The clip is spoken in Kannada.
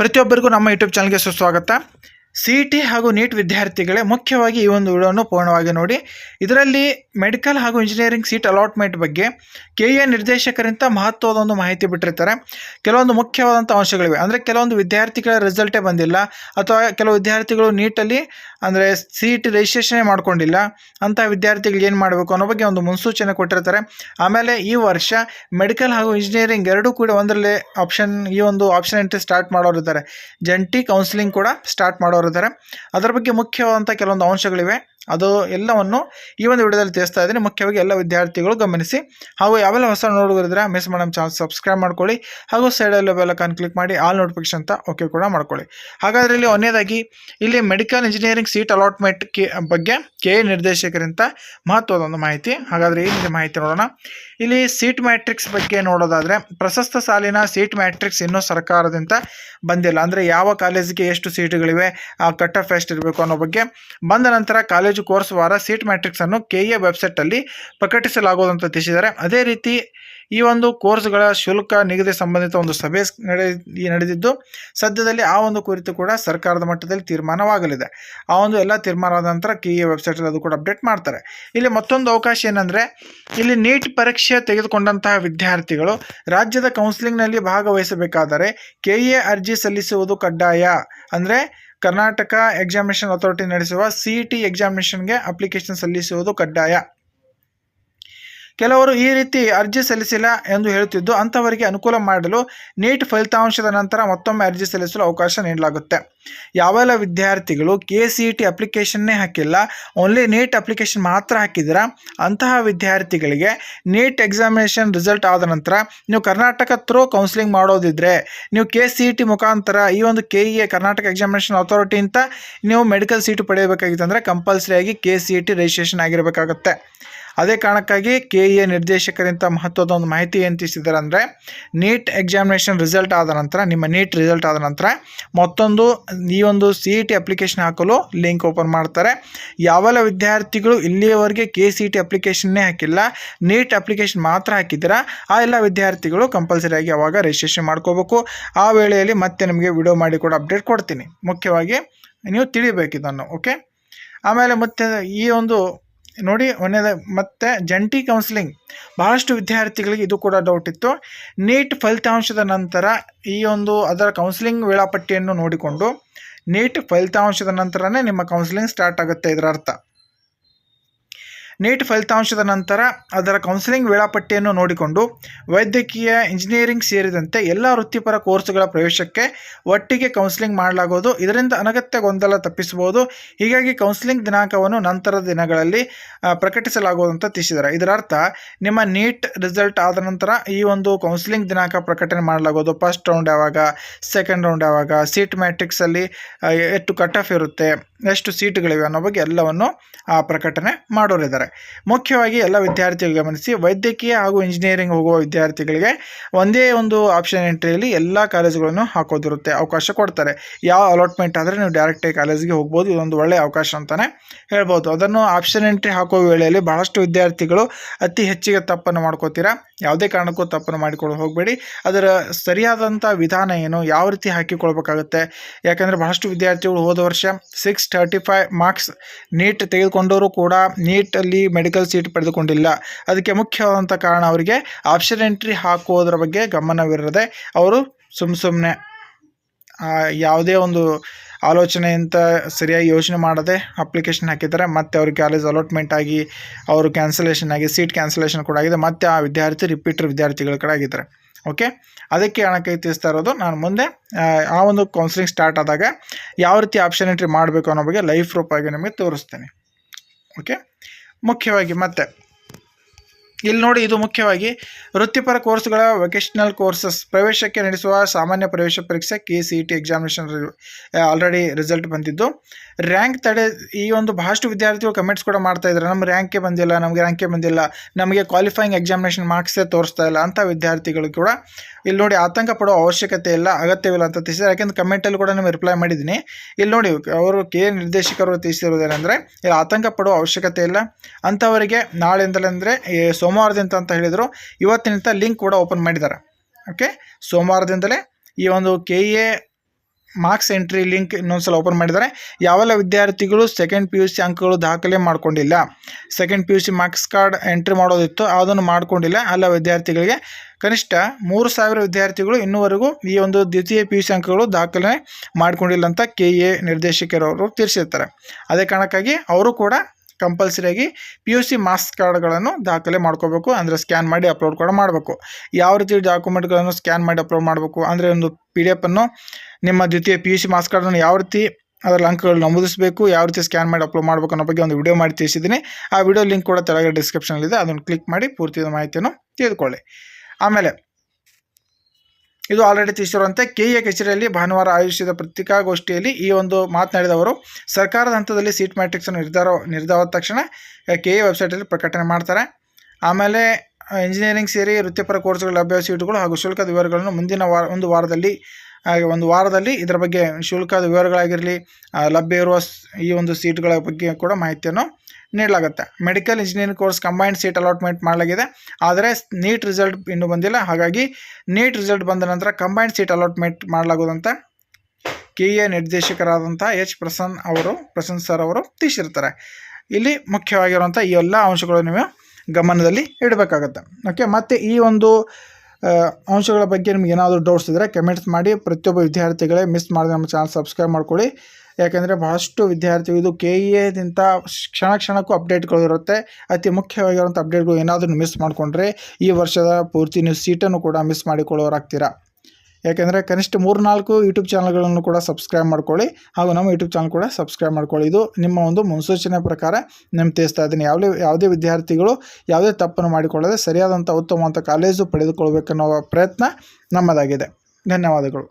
ಪ್ರತಿಯೊಬ್ಬರಿಗೂ ನಮ್ಮ ಯೂಟ್ಯೂಬ್ ಚಾನಲ್ಗೆ ಸುಸ್ವಾಗತ. ಸಿ ಟಿ ಹಾಗೂ ನೀಟ್ ವಿದ್ಯಾರ್ಥಿಗಳೇ ಮುಖ್ಯವಾಗಿ ಈ ಒಂದು ವಿಡಿಯೋವನ್ನು ಪೂರ್ಣವಾಗಿ ನೋಡಿ. ಇದರಲ್ಲಿ ಮೆಡಿಕಲ್ ಹಾಗೂ ಇಂಜಿನಿಯರಿಂಗ್ ಸೀಟ್ ಅಲಾಟ್ಮೆಂಟ್ ಬಗ್ಗೆ ಕೆ ಎ ನಿರ್ದೇಶಕರಿಂದ ಮಹತ್ವದ ಒಂದು ಮಾಹಿತಿ ಬಿಟ್ಟಿರ್ತಾರೆ. ಕೆಲವೊಂದು ಮುಖ್ಯವಾದಂಥ ಅಂಶಗಳಿವೆ. ಅಂದರೆ ಕೆಲವೊಂದು ವಿದ್ಯಾರ್ಥಿಗಳ ರಿಸಲ್ಟೇ ಬಂದಿಲ್ಲ. ಅಥವಾ ಕೆಲವು ವಿದ್ಯಾರ್ಥಿಗಳು ನೀಟಲ್ಲಿ ಅಂದರೆ ಸಿ ಟಿ ರಿಜಿಸ್ಟ್ರೇಷನೇ ಮಾಡ್ಕೊಂಡಿಲ್ಲ. ಅಂಥ ವಿದ್ಯಾರ್ಥಿಗಳು ಏನು ಮಾಡಬೇಕು ಅನ್ನೋ ಬಗ್ಗೆ ಒಂದು ಮುನ್ಸೂಚನೆ ಕೊಟ್ಟಿರ್ತಾರೆ. ಆಮೇಲೆ ಈ ವರ್ಷ ಮೆಡಿಕಲ್ ಹಾಗೂ ಇಂಜಿನಿಯರಿಂಗ್ ಎರಡೂ ಕೂಡ ಒಂದರಲ್ಲೇ ಆಪ್ಷನ್ ಈ ಒಂದು ಆಪ್ಷನ್ ಎಂಟ್ರಿ ಸ್ಟಾರ್ಟ್ ಮಾಡೋರು ಇದ್ದಾರೆ ಜಂಟಿ ಕೌನ್ಸಿಲಿಂಗ್ ಕೂಡ ಸ್ಟಾರ್ಟ್ ಮಾಡೋರು ಇದ್ದಾರೆ ಅದರ ಬಗ್ಗೆ ಮುಖ್ಯವಾದಂಥ ಕೆಲವೊಂದು ಅಂಶಗಳಿವೆ. ಅದು ಎಲ್ಲವನ್ನು ಈ ಒಂದು ವಿಡಿಯೋದಲ್ಲಿ ತಿಳಿಸ್ತಾ ಇದ್ದೀನಿ. ಮುಖ್ಯವಾಗಿ ಎಲ್ಲ ವಿದ್ಯಾರ್ಥಿಗಳು ಗಮನಿಸಿ. ಹಾಗೂ ಯಾವೆಲ್ಲ ಹೊಸ ನೋಡುಗರಿದ್ರೆ ಮಿಸ್ ಮಾಡಮ್ ಚಾನಲ್ ಸಬ್ಸ್ಕ್ರೈಬ್ ಮಾಡ್ಕೊಳ್ಳಿ. ಹಾಗೂ ಸೈಡಲ್ಲಿ ಬೆಲ್ಲಕ್ಕನ್ನು ಕ್ಲಿಕ್ ಮಾಡಿ ಆಲ್ ನೋಟಿಫಿಕೇಶನ್ ಅಂತ ಓಕೆ ಕೂಡ ಮಾಡ್ಕೊಳ್ಳಿ. ಹಾಗಾದರೆ ಇಲ್ಲಿ ಒಂದನೇದಾಗಿ, ಇಲ್ಲಿ medical engineering seat allotment K ಬಗ್ಗೆ ಕೆ ನಿರ್ದೇಶಕರಿಂದ ಮಹತ್ವದ ಒಂದು ಮಾಹಿತಿ. ಹಾಗಾದರೆ ಏನಿದೆ ಮಾಹಿತಿ ನೋಡೋಣ. ಇಲ್ಲಿ ಸೀಟ್ ಮ್ಯಾಟ್ರಿಕ್ಸ್ ಬಗ್ಗೆ ನೋಡೋದಾದರೆ, ಪ್ರಶಸ್ತ ಸಾಲಿನ ಸೀಟ್ ಮ್ಯಾಟ್ರಿಕ್ಸ್ ಇನ್ನೂ ಸರ್ಕಾರದಿಂದ ಬಂದಿಲ್ಲ. ಅಂದರೆ ಯಾವ ಕಾಲೇಜಿಗೆ ಎಷ್ಟು ಸೀಟುಗಳಿವೆ ಆ ಕಟ್ ಆಫ್ ಎಷ್ಟು ಇರಬೇಕು ಅನ್ನೋ ಬಗ್ಗೆ ಬಂದ ನಂತರ ಕಾಲೇಜು ಕೋರ್ಸ್ ವಾರ ಸೀಟ್ ಮ್ಯಾಟ್ರಿಕ್ಸನ್ನು ಕೆ ಎ ವೆಬ್ಸೈಟಲ್ಲಿ ಪ್ರಕಟಿಸಲಾಗುವುದು ಅಂತ ತಿಳಿಸಿದ್ದಾರೆ. ಅದೇ ರೀತಿ ಈ ಒಂದು ಕೋರ್ಸ್ಗಳ ಶುಲ್ಕ ನಿಗದಿ ಸಂಬಂಧಿತ ಒಂದು ಸಭೆ ನಡೆದಿದ್ದು, ಸದ್ಯದಲ್ಲಿ ಆ ಒಂದು ಕುರಿತು ಕೂಡ ಸರ್ಕಾರದ ಮಟ್ಟದಲ್ಲಿ ತೀರ್ಮಾನವಾಗಲಿದೆ. ಆ ಒಂದು ಎಲ್ಲ ಆದ ನಂತರ ಕೆ ಎ ವೆಬ್ಸೈಟಲ್ಲಿ ಅದು ಕೂಡ ಅಪ್ಡೇಟ್ ಮಾಡ್ತಾರೆ. ಇಲ್ಲಿ ಮತ್ತೊಂದು ಅವಕಾಶ ಏನಂದರೆ, ಇಲ್ಲಿ ನೀಟ್ ಪರೀಕ್ಷೆ ತೆಗೆದುಕೊಂಡಂತಹ ವಿದ್ಯಾರ್ಥಿಗಳು ರಾಜ್ಯದ ಕೌನ್ಸಿಲಿಂಗ್ನಲ್ಲಿ ಭಾಗವಹಿಸಬೇಕಾದರೆ ಕೆ ಎ ಅರ್ಜಿ ಸಲ್ಲಿಸುವುದು ಕಡ್ಡಾಯ? ಅಂದರೆ ಕರ್ನಾಟಕ ಎಕ್ಸಾಮಿನೇಷನ್ ಅಥಾರಿಟಿ ನಡೆಸುವ ಸಿ ಇ ಎಕ್ಸಾಮಿನೇಷನ್ಗೆ ಅಪ್ಲಿಕೇಶನ್ ಸಲ್ಲಿಸುವುದು ಕಡ್ಡಾಯ. ಕೆಲವರು ಈ ರೀತಿ ಅರ್ಜಿ ಸಲ್ಲಿಸಿಲ್ಲ ಎಂದು ಹೇಳುತ್ತಿದ್ದು, ಅಂಥವರಿಗೆ ಅನುಕೂಲ ಮಾಡಲು ನೀಟ್ ಫಲಿತಾಂಶದ ನಂತರ ಮತ್ತೊಮ್ಮೆ ಅರ್ಜಿ ಸಲ್ಲಿಸಲು ಅವಕಾಶ ನೀಡಲಾಗುತ್ತೆ. ಯಾವೆಲ್ಲ ವಿದ್ಯಾರ್ಥಿಗಳು ಕೆ ಸಿ ಇ ಟಿ ಅಪ್ಲಿಕೇಶನ್ನೇ ಹಾಕಿಲ್ಲ ಓನ್ಲಿ ನೀಟ್ ಅಪ್ಲಿಕೇಶನ್ ಮಾತ್ರ ಹಾಕಿದ್ದೀರಾ, ಅಂತಹ ವಿದ್ಯಾರ್ಥಿಗಳಿಗೆ ನೀಟ್ ಎಕ್ಸಾಮಿನೇಷನ್ ರಿಸಲ್ಟ್ ಆದ ನಂತರ ನೀವು ಕರ್ನಾಟಕ ಥ್ರೂ ಕೌನ್ಸಿಲಿಂಗ್ ಮಾಡೋದಿದ್ರೆ, ನೀವು ಕೆ ಸಿ ಇ ಟಿ ಮುಖಾಂತರ ಈ ಒಂದು K E A Karnataka examination authority ಅಂತ ನೀವು ಮೆಡಿಕಲ್ ಸೀಟು ಪಡೆಯಬೇಕಾಗಿತ್ತು ಅಂದರೆ ಕಂಪಲ್ಸರಿಯಾಗಿ K C E T registration ಆಗಿರಬೇಕಾಗುತ್ತೆ. ಅದೇ ಕಾರಣಕ್ಕಾಗಿ ಕೆ ಎ ನಿರ್ದೇಶಕರಿಂದ ಮಹತ್ವದ ಒಂದು ಮಾಹಿತಿ ಏನು ತಿಳಿಸಿದ್ದಾರೆ ಅಂದರೆ, ನೀಟ್ ಎಕ್ಸಾಮಿನೇಷನ್ ರಿಸಲ್ಟ್ ಆದ ನಂತರ, ನಿಮ್ಮ ನೀಟ್ ರಿಸಲ್ಟ್ ಆದ ನಂತರ ಮತ್ತೊಂದು ಈ ಒಂದು ಸಿ ಇ ಟಿ ಅಪ್ಲಿಕೇಶನ್ ಹಾಕಲು ಲಿಂಕ್ ಓಪನ್ ಮಾಡ್ತಾರೆ. ಯಾವೆಲ್ಲ ವಿದ್ಯಾರ್ಥಿಗಳು ಇಲ್ಲಿಯವರೆಗೆ ಕೆ ಸಿ ಇ ಟಿ ಅಪ್ಲಿಕೇಶನ್ನೇ ಹಾಕಿಲ್ಲ, ನೀಟ್ ಅಪ್ಲಿಕೇಶನ್ ಮಾತ್ರ ಹಾಕಿದ್ದೀರಾ, ಆ ಎಲ್ಲ ವಿದ್ಯಾರ್ಥಿಗಳು ಕಂಪಲ್ಸರಿಯಾಗಿ ಅವಾಗ ರಿಜಿಸ್ಟ್ರೇಷನ್ ಮಾಡ್ಕೋಬೇಕು. ಆ ವೇಳೆಯಲ್ಲಿ ಮತ್ತೆ ನಿಮಗೆ ವಿಡಿಯೋ ಮಾಡಿ ಕೂಡ ಅಪ್ಡೇಟ್ ಕೊಡ್ತೀನಿ. ಮುಖ್ಯವಾಗಿ ನೀವು ತಿಳಿಬೇಕು ಇದನ್ನು ಓಕೆ ಆಮೇಲೆ ಮತ್ತೆ ಈ ಒಂದು ನೋಡಿ ಒಂದೇದ ಮತ್ತು ಜಂಟಿ ಕೌನ್ಸಿಲಿಂಗ್ ಬಹಳಷ್ಟು ವಿದ್ಯಾರ್ಥಿಗಳಿಗೆ ಇದು ಕೂಡ ಡೌಟ್ ಇತ್ತು. ನೀಟ್ ಫಲಿತಾಂಶದ ನಂತರ ಈ ಒಂದು ಅದರ ಕೌನ್ಸಿಲಿಂಗ್ ವೇಳಾಪಟ್ಟಿಯನ್ನು ನೋಡಿಕೊಂಡು, ನೀಟ್ ಫಲಿತಾಂಶದ ನಂತರನೇ ನಿಮ್ಮ ಕೌನ್ಸಿಲಿಂಗ್ ಸ್ಟಾರ್ಟ್ ಆಗುತ್ತೆ ಇದರ ಅರ್ಥ. ನೀಟ್ ಫಲಿತಾಂಶದ ನಂತರ ಅದರ ಕೌನ್ಸಿಲಿಂಗ್ ವೇಳಾಪಟ್ಟಿಯನ್ನು ನೋಡಿಕೊಂಡು ವೈದ್ಯಕೀಯ ಇಂಜಿನಿಯರಿಂಗ್ ಸೇರಿದಂತೆ ಎಲ್ಲ ವೃತ್ತಿಪರ ಕೋರ್ಸ್ಗಳ ಪ್ರವೇಶಕ್ಕೆ ಒಟ್ಟಿಗೆ ಕೌನ್ಸಿಲಿಂಗ್ ಮಾಡಲಾಗುವುದು. ಇದರಿಂದ ಅನಗತ್ಯ ಗೊಂದಲ ತಪ್ಪಿಸಬಹುದು. ಹೀಗಾಗಿ ಕೌನ್ಸಿಲಿಂಗ್ ದಿನಾಂಕವನ್ನು ನಂತರದ ದಿನಗಳಲ್ಲಿ ಪ್ರಕಟಿಸಲಾಗುವುದು ಅಂತ ತಿಳಿಸಿದ್ದಾರೆ. ಇದರ ಅರ್ಥ ನಿಮ್ಮ ನೀಟ್ ರಿಸಲ್ಟ್ ಆದ ನಂತರ ಈ ಒಂದು ಕೌನ್ಸಿಲಿಂಗ್ ದಿನಾಂಕ ಪ್ರಕಟಣೆ ಮಾಡಲಾಗೋದು ಫಸ್ಟ್ ರೌಂಡ್ ಯಾವಾಗ ಸೆಕೆಂಡ್ ರೌಂಡ್ ಯಾವಾಗ ಸೀಟ್ ಮ್ಯಾಟ್ರಿಕ್ಸಲ್ಲಿ ಎಷ್ಟು ಕಟ್ ಆಫ್ ಇರುತ್ತೆ ಎಷ್ಟು ಸೀಟ್ಗಳಿವೆ ಅನ್ನೋ ಬಗ್ಗೆ ಎಲ್ಲವನ್ನು ಆ, ಪ್ರಕಟಣೆ ಮಾಡೋರಿದ್ದಾರೆ. ಮುಖ್ಯವಾಗಿ ಎಲ್ಲ ವಿದ್ಯಾರ್ಥಿಗಳು ಗಮನಿಸಿ, ವೈದ್ಯಕೀಯ ಹಾಗೂ ಇಂಜಿನಿಯರಿಂಗ್ ಹೋಗುವ ವಿದ್ಯಾರ್ಥಿಗಳಿಗೆ ಒಂದೇ ಒಂದು ಆಪ್ಷನ್ ಎಂಟ್ರಿಯಲ್ಲಿ ಎಲ್ಲ ಕಾಲೇಜುಗಳನ್ನು ಹಾಕೋದಿರುತ್ತೆ, ಅವಕಾಶ ಕೊಡ್ತಾರೆ. ಯಾವ ಅಲಾಟ್ಮೆಂಟ್ ಆದರೆ ನೀವು ಡೈರೆಕ್ಟಾಗಿ ಕಾಲೇಜಿಗೆ ಹೋಗ್ಬೋದು, ಇದೊಂದು ಒಳ್ಳೆಯ ಅವಕಾಶ ಅಂತಲೇ ಹೇಳ್ಬೋದು. ಅದನ್ನು ಆಪ್ಷನ್ ಎಂಟ್ರಿ ಹಾಕೋ ವೇಳೆಯಲ್ಲಿ ಬಹಳಷ್ಟು ವಿದ್ಯಾರ್ಥಿಗಳು ಅತಿ ಹೆಚ್ಚಿಗೆ ತಪ್ಪನ್ನು ಮಾಡ್ಕೋತೀರಾ? ಯಾವುದೇ ಕಾರಣಕ್ಕೂ ತಪ್ಪನ್ನು ಮಾಡಿಕೊಂಡು ಹೋಗಬೇಡಿ. ಅದರ ಸರಿಯಾದಂಥ ವಿಧಾನ ಏನು? ಯಾವ ರೀತಿ ಹಾಕಿಕೊಳ್ಬೇಕಾಗುತ್ತೆ? ಯಾಕಂದರೆ ಬಹಳಷ್ಟು ವಿದ್ಯಾರ್ಥಿಗಳು ಹೋದ ವರ್ಷ six thirty five marks NEET ತೆಗೆದುಕೊಂಡವರು ಕೂಡ ನೀಟಲ್ಲಿ ಮೆಡಿಕಲ್ ಸೀಟ್ ಪಡೆದುಕೊಂಡಿಲ್ಲ. ಅದಕ್ಕೆ ಮುಖ್ಯವಾದಂಥ ಕಾರಣ ಅವರಿಗೆ ಆಪ್ಷನ್ ಎಂಟ್ರಿ ಹಾಕುವುದರ ಬಗ್ಗೆ ಗಮನವಿರದೆ ಅವರು ಸುಮ್ಮ ಸುಮ್ಮನೆ ಯಾವುದೇ ಒಂದು ಆಲೋಚನೆಯಿಂದ ಸರಿಯಾಗಿ ಯೋಚನೆ ಮಾಡದೆ ಅಪ್ಲಿಕೇಶನ್ ಹಾಕಿದ್ದಾರೆ. ಮತ್ತೆ ಅವ್ರಿಗೆ ಕಾಲೇಜ್ ಅಲಾಟ್ಮೆಂಟ್ ಆಗಿ ಅವರು ಕ್ಯಾನ್ಸಲೇಷನ್ ಆಗಿ ಸೀಟ್ ಕ್ಯಾನ್ಸಲೇಷನ್ ಕೂಡ ಆಗಿದೆ. ಮತ್ತೆ ಆ ವಿದ್ಯಾರ್ಥಿ ರಿಪೀಟರ್ ವಿದ್ಯಾರ್ಥಿಗಳ ಕಡೆ ಆಗಿದ್ದಾರೆ. ಓಕೆ ಅದಕ್ಕೆ ಹಣಕ್ಕೆ ತಿಳಿಸ್ತಾ ಇರೋದು ನಾನು ಮುಂದೆ ಆ, ಒಂದು ಕೌನ್ಸಿಲಿಂಗ್ ಸ್ಟಾರ್ಟ್ ಆದಾಗ ಯಾವ ರೀತಿ ಆಪ್ಷನ್ ಎಂಟ್ರಿ ಮಾಡಬೇಕು ಅನ್ನೋ ಬಗ್ಗೆ ಲೈಫ್ ಆಗಿ ನಿಮಗೆ ತೋರಿಸ್ತೇನೆ. ಓಕೆ ಮುಖ್ಯವಾಗಿ ಮತ್ತೆ ಇಲ್ಲಿ ನೋಡಿ ಇದು ಮುಖ್ಯವಾಗಿ ವೃತ್ತಿಪರ ಕೋರ್ಸ್ಗಳ ವೊಕೇಶ್ನಲ್ ಕೋರ್ಸಸ್ ಪ್ರವೇಶಕ್ಕೆ ನಡೆಸುವ ಸಾಮಾನ್ಯ ಪ್ರವೇಶ ಪರೀಕ್ಷೆ K C E T examination already result ಬಂದಿದ್ದು. ರ್ಯಾಂಕ್ ತಡೆ ಈ ಒಂದು ಬಹಳಷ್ಟು ವಿದ್ಯಾರ್ಥಿಗಳು ಕಮೆಂಟ್ಸ್ ಕೂಡ ಮಾಡ್ತಾ ಇದ್ದಾರೆ. ನಮ್ಮ ರ್ಯಾಂಕೇ ಬಂದಿಲ್ಲ, ನಮಗೆ ರ್ಯಾಂಕೇ ಬಂದಿಲ್ಲ, ನಮಗೆ ಕ್ವಾಲಿಫೈಯಿಂಗ್ ಎಕ್ಸಾಮಿನೇಷನ್ ಮಾರ್ಕ್ಸೇ ತೋರಿಸ್ತಾ ಇಲ್ಲ ಅಂತ ವಿದ್ಯಾರ್ಥಿಗಳು ಕೂಡ ಇಲ್ಲಿ ನೋಡಿ ಆತಂಕ ಪಡೋ ಅವಶ್ಯಕತೆ ಇಲ್ಲ, ಅಗತ್ಯವಿಲ್ಲ ಅಂತ ತಿಳಿಸಿದ್ದಾರೆ. ಯಾಕೆಂದ್ರೆ ಕಮೆಂಟಲ್ಲಿ ಕೂಡ ನಿಮ್ಗೆ ರಿಪ್ಲೈ ಮಾಡಿದ್ದೀನಿ. ಇಲ್ಲಿ ನೋಡಿ ಅವರು ಕೆ ನಿರ್ದೇಶಕರು ತಿಳಿಸಿರೋದೇನೆಂದರೆ, ಇಲ್ಲಿ ಆತಂಕ ಪಡೋ ಅವಶ್ಯಕತೆ ಇಲ್ಲ. ಅಂಥವರಿಗೆ ನಾಳೆಯಿಂದಲೇ ಅಂದರೆ ಸೋಮವಾರದಿಂದ ಅಂತ ಹೇಳಿದರು. ಇವತ್ತಿನಿಂದ ಲಿಂಕ್ ಕೂಡ ಓಪನ್ ಮಾಡಿದ್ದಾರೆ. ಓಕೆ ಸೋಮವಾರದಿಂದಲೇ ಈ ಒಂದು K A marks entry link ಇನ್ನೊಂದ್ಸಲ ಓಪನ್ ಮಾಡಿದ್ದಾರೆ. ಯಾವೆಲ್ಲ ವಿದ್ಯಾರ್ಥಿಗಳು ಸೆಕೆಂಡ್ ಪಿ ಯು ಸಿ ಅಂಕಗಳು ದಾಖಲೆ ಮಾಡ್ಕೊಂಡಿಲ್ಲ? Second P U C marks card entry ಮಾಡೋದಿತ್ತು ಅದನ್ನು ಮಾಡ್ಕೊಂಡಿಲ್ಲ. ಅಲ್ಲ ವಿದ್ಯಾರ್ಥಿಗಳಿಗೆ ಕನಿಷ್ಠ ಮೂರು ಸಾವಿರ ವಿದ್ಯಾರ್ಥಿಗಳು ಇನ್ನೂವರೆಗೂ ಈ ಒಂದು ದ್ವಿತೀಯ ಪಿ ಯು ಸಿ ಅಂಕಗಳು ದಾಖಲೆ ಮಾಡಿಕೊಂಡಿಲ್ಲ ಅಂತ ಕೆ ಎ ನಿರ್ದೇಶಕರವರು ತಿಳಿಸಿರ್ತಾರೆ. ಅದೇ ಕಾರಣಕ್ಕಾಗಿ ಅವರು ಕೂಡ ಕಂಪಲ್ಸರಿಯಾಗಿ ಪಿ ಯು ಸಿ ಮಾರ್ಕ್ಸ್ ಕಾರ್ಡ್ಗಳನ್ನು ದಾಖಲೆ ಮಾಡ್ಕೋಬೇಕು, ಅಂದರೆ ಸ್ಕ್ಯಾನ್ ಮಾಡಿ ಅಪ್ಲೋಡ್ ಕೂಡ ಮಾಡಬೇಕು. ಯಾವ ರೀತಿ ಡಾಕ್ಯುಮೆಂಟ್ಗಳನ್ನು ಸ್ಕ್ಯಾನ್ ಮಾಡಿ ಅಪ್ಲೋಡ್ ಮಾಡಬೇಕು ಅಂದರೆ ಒಂದು ಪಿ ಡಿ ಎಫನ್ನು ನಿಮ್ಮ ದ್ವಿತೀಯ ಪಿ ಯು ಸಿ ಮಾರ್ಕ್ಸ್ ಕಾರ್ಡನ್ನು ಯಾವ ರೀತಿ ಅದರ ಅಂಕಗಳು ನಮೂದಿಸಬೇಕು, ಯಾವ ರೀತಿ ಸ್ಕ್ಯಾನ್ ಮಾಡಿ ಅಪ್ಲೋಡ್ ಮಾಡಬೇಕು ಅನ್ನೋ ಬಗ್ಗೆ ಒಂದು ವಿಡಿಯೋ ಮಾಡಿ ತಿಳಿಸಿದ್ದೀನಿ. ಆ ವಿಡಿಯೋ ಲಿಂಕ್ ಕೂಡ ತೆಳಗಡೆ ಡಿಸ್ಕ್ರಿಪ್ಷನಲ್ಲಿದೆ ಅದನ್ನು ಕ್ಲಿಕ್ ಮಾಡಿ ಪೂರ್ತಿ ಮಾಹಿತಿಯನ್ನು ತಿಳಿದುಕೊಳ್ಳಿ. ಆಮೇಲೆ ಇದು ಆಲ್ರೆಡಿ ತಿಳಿಸಿರುವಂತೆ ಕೆ ಎ ಕಚೇರಿಯಲ್ಲಿ ಭಾನುವಾರ ಆಯೋಜಿಸಿದ ಪತ್ರಿಕಾಗೋಷ್ಠಿಯಲ್ಲಿ ಈ ಒಂದು ಮಾತನಾಡಿದವರು, ಸರ್ಕಾರದ ಹಂತದಲ್ಲಿ ಸೀಟ್ ಮ್ಯಾಟ್ರಿಕ್ಸನ್ನು ನಿರ್ಧಾರ ನಿರ್ಧಾರದ ತಕ್ಷಣ ಕೆ ಎ ವೆಬ್ಸೈಟಲ್ಲಿ ಪ್ರಕಟಣೆ ಮಾಡ್ತಾರೆ. ಆಮೇಲೆ ಇಂಜಿನಿಯರಿಂಗ್ ಸೇರಿ ವೃತ್ತಿಪರ ಕೋರ್ಸ್ಗಳ ಲಭ್ಯ ಸೀಟುಗಳು ಹಾಗೂ ಶುಲ್ಕದ ವಿವರಗಳನ್ನು ಮುಂದಿನ ವಾರ, ಒಂದು ವಾರದಲ್ಲಿ ಒಂದು ವಾರದಲ್ಲಿ ಇದರ ಬಗ್ಗೆ ಶುಲ್ಕದ ವಿವರಗಳಾಗಿರಲಿ ಲಭ್ಯ ಇರುವ ಈ ಒಂದು ಸೀಟ್ಗಳ ಬಗ್ಗೆ ಕೂಡ ಮಾಹಿತಿಯನ್ನು ನೀಡಲಾಗುತ್ತೆ. Medical engineering course combined seat allotment ಮಾಡಲಾಗಿದೆ. ಆದರೆ ನೀಟ್ ರಿಸಲ್ಟ್ ಇನ್ನೂ ಬಂದಿಲ್ಲ. ಹಾಗಾಗಿ ನೀಟ್ ರಿಸಲ್ಟ್ ಬಂದ ನಂತರ ಕಂಬೈನ್ಡ್ ಸೀಟ್ ಅಲಾಟ್ಮೆಂಟ್ ಮಾಡಲಾಗುವುದಂತ ಕೆ ಎ ನಿರ್ದೇಶಕರಾದಂಥ ಎಚ್. ಪ್ರಸನ್ನ ಅವರು, ಪ್ರಸನ್ನ ಸರ್ ಅವರು ತಿಳಿಸಿರ್ತಾರೆ. ಇಲ್ಲಿ ಮುಖ್ಯವಾಗಿರುವಂಥ ಈ ಎಲ್ಲ ಅಂಶಗಳು ನೀವು ಗಮನದಲ್ಲಿ ಇಡಬೇಕಾಗತ್ತೆ. ಓಕೆ ಮತ್ತು ಈ ಒಂದು ಅಂಶಗಳ ಬಗ್ಗೆ ನಿಮ್ಗೆ ಏನಾದರೂ ಡೌಟ್ಸ್ ಇದ್ದರೆ ಕಮೆಂಟ್ಸ್ ಮಾಡಿ. ಪ್ರತಿಯೊಬ್ಬ ವಿದ್ಯಾರ್ಥಿಗಳೇ ಮಿಸ್ ಮಾಡಿದ್ರೆ ನಮ್ಮ ಚಾನಲ್ ಸಬ್ಸ್ಕ್ರೈಬ್ ಮಾಡ್ಕೊಳ್ಳಿ. ಯಾಕೆಂದರೆ ಬಹಳಷ್ಟು ವಿದ್ಯಾರ್ಥಿಗಳು ಇದು ಕೆ ಇ ಎದಿಂದ ಕ್ಷಣ ಕ್ಷಣಕ್ಕೂ ಅಪ್ಡೇಟ್ಗಳು ಇರುತ್ತೆ. ಅತಿ ಮುಖ್ಯವಾಗಿರುವಂಥ ಅಪ್ಡೇಟ್ಗಳು ಏನಾದರೂ ಮಿಸ್ ಮಾಡಿಕೊಂಡ್ರೆ ಈ ವರ್ಷದ ಪೂರ್ತಿ ನೀವು ಸೀಟನ್ನು ಕೂಡ ಮಿಸ್ ಮಾಡಿಕೊಳ್ಳೋರಾಗ್ತೀರಾ. ಯಾಕೆಂದರೆ ಕನಿಷ್ಠ ಮೂರು ನಾಲ್ಕು ಯೂಟ್ಯೂಬ್ ಚಾನಲ್ಗಳನ್ನು ಕೂಡ ಸಬ್ಸ್ಕ್ರೈಬ್ ಮಾಡ್ಕೊಳ್ಳಿ ಹಾಗೂ ನಮ್ಮ ಯೂಟ್ಯೂಬ್ ಚಾನಲ್ ಕೂಡ ಸಬ್ಸ್ಕ್ರೈಬ್ ಮಾಡ್ಕೊಳ್ಳಿ. ಇದು ನಿಮ್ಮ ಒಂದು ಮುನ್ಸೂಚನೆ ಪ್ರಕಾರ ನಿಮ್ಮ ತಿಳಿಸ್ತಾ ಇದ್ದೀನಿ. ಯಾವುದೇ ಯಾವುದೇ ವಿದ್ಯಾರ್ಥಿಗಳು ಯಾವುದೇ ತಪ್ಪನ್ನು ಮಾಡಿಕೊಳ್ಳದೆ ಸರಿಯಾದಂಥ ಉತ್ತಮವಂತ ಕಾಲೇಜು ಪಡೆದುಕೊಳ್ಬೇಕನ್ನೋ ಪ್ರಯತ್ನ ನಮ್ಮದಾಗಿದೆ. ಧನ್ಯವಾದಗಳು.